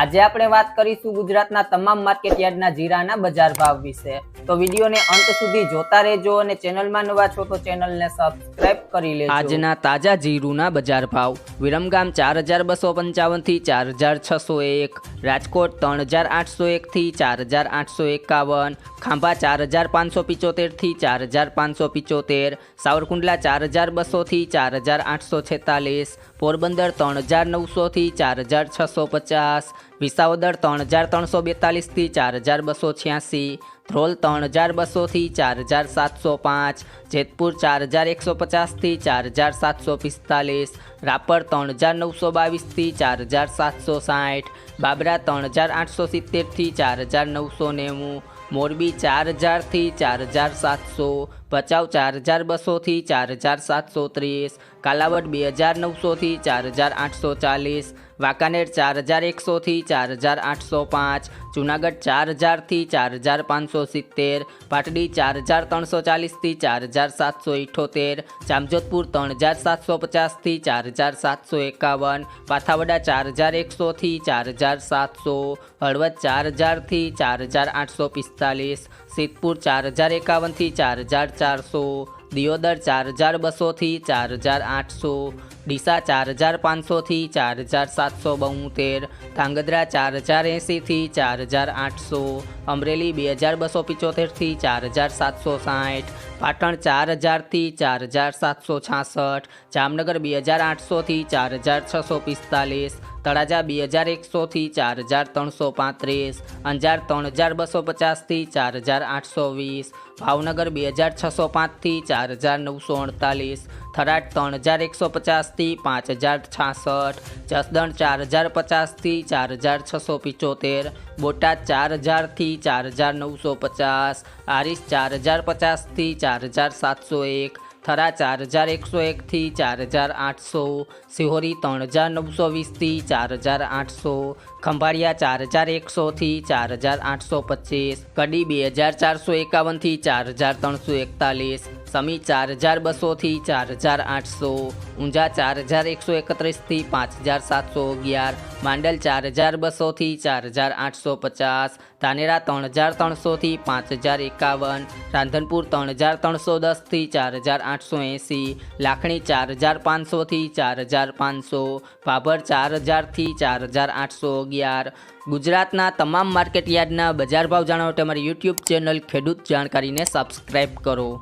આજે આપણે વાત કરીશું ગુજરાતના તમામ માર્કેટ યાર્ડના જીરાના બજાર ભાવ વિશે. તો વિડીયોને અંત સુધી જોતા રહેજો અને ચેનલમાં નવા છો તો ચેનલને સબસ્ક્રાઇબ કરી લેજો. આજના તાજા જીરુના બજાર ભાવ. વિરમગામ ચાર હજાર બસો પંચાવનથી ચાર હજાર છસો એક, રાજકોટ ત્રણ હજાર આઠસો એકથી ચાર હજાર આઠસો એકાવન, ખાંભા ચાર હજાર પાંચસો પિચોતેરથી ચાર હજાર પાંચસો પિચોતેર, સાવરકુંડલા ચાર હજાર બસોથી ચાર હજાર આઠસો છેતાલીસ, પોરબંદર ત્રણ હજાર નવસોથી ચાર હજાર છસો પચાસ વિસાવદર ત્રણ હજાર ત્રણસો બેતાલીસથી ચાર હજાર બસો છ્યાસી, ધ્રોલ ત્રણ હજાર બસોથી ચાર હજાર સાતસો પાંચ, જેતપુર ચાર હજાર એકસો પચાસથી ચાર હજાર સાતસો પિસ્તાલીસ, રાપર ત્રણ હજાર નવસો બાવીસથી ચાર હજાર સાતસો સાઠ, બાબરા ત્રણ હજાર આઠસો સિત્તેરથી ચાર હજાર નવસો નેવું, મોરબી ચાર હજારથી ચાર હજાર સાતસો ભચાઉ ચાર હજાર બસોથી ચાર હજાર સાતસો ત્રીસ કાલાવડ બે હજાર નવસોથી ચાર હજાર આઠસો ચાલીસ વાંકાનેર ચાર હજાર એકસોથી ચાર હજાર આઠસો પાંચ જુનાગઢ ચાર હજારથી ચાર હજાર પાંચસો સિત્તેર પાટડી ચાર હજાર ત્રણસો ચાલીસથી ચાર હજાર સાતસો ઇઠોતેર જામજોધપુર ત્રણ હજાર સાતસો પચાસથી ચાર હજાર સાતસો એકાવન પાથાવડા ચાર હજાર એકસોથી ચાર હજાર સાતસો હળવદ ચાર હજારથી ચાર હજાર આઠસો પિસ્તાલીસ સિદ્ધપુર ચાર હજાર એકાવનથી ચાર હજાર ચારસો, દિયોદર ચાર હજાર બસોથી ચાર હજાર આઠસો, ડીસા ચાર હજાર પાંચસોથી ચાર હજાર સાતસો બોતેર ધાંગધ્રા ચાર હજાર એંસીથી ચાર હજાર આઠસો, અમરેલી બે હજાર બસો પિચોતેરથી ચાર હજાર સાતસો સાઠ, પાટણ ચાર હજારથી ચાર હજાર સાતસો છાસઠ, જામનગર બે હજાર આઠસોથી ચાર હજાર છસો પિસ્તાલીસ તળાજા બે હજાર એકસોથી ચાર હજાર ત્રણસો પાંત્રીસ, અંજાર ત્રણ હજાર બસો પચાસથી ચાર હજાર આઠસો વીસ, ભાવનગર બે હજાર છસો પાંચથી ચાર હજાર નવસો અડતાલીસ, થરાદ ત્રણ હજાર એકસો પચાસથી પાંચ હજાર છાસઠ, જસદણ ચાર હજાર પચાસથી ચાર હજાર છસો પિચોતેર, બોટાદ ચાર હજારથી ચાર હજાર નવસો પચાસ, આરીસ ચાર હજાર પચાસથી ચાર હજાર સાતસો એક થરા ચાર હજાર એકસો એકથી ચાર હજાર આઠસો સિહોરી ત્રણ હજાર નવસો વીસથી ચાર હજાર આઠસો ખંભાળિયા ચાર હજાર એકસોથી ચાર હજાર આઠસો પચીસ કડી બે હજાર ચારસો એકાવનથી ચાર હજાર ત્રણસો એકતાલીસ સમી ચાર હજાર બસોથી ચાર હજાર આઠસો ઊંઝા ચાર હજાર એકસો એકત્રીસથી પાંચ હજાર સાતસો અગિયાર માંડલ ચાર હજાર બસોથી ચાર હજાર આઠસો પચાસ ધાનેરા ત્રણ હજાર ત્રણસોથી પાંચ હજાર એકાવન રાંધનપુર ત્રણ હજાર ત્રણસો દસથી ચાર હજાર આઠસો એંસી, લાખણી ચાર હજાર પાંચસોથી ચાર હજાર પાંચસો, ભાભર ચાર હજારથી ચાર હજાર આઠસો અગિયાર. ગુજરાતના તમામ માર્કેટ યાર્ડના બજાર ભાવ જાણવા માટે અમારી યુટ્યુબ ચેનલ ખેડૂત જાણકારીને સબસ્ક્રાઈબ કરો.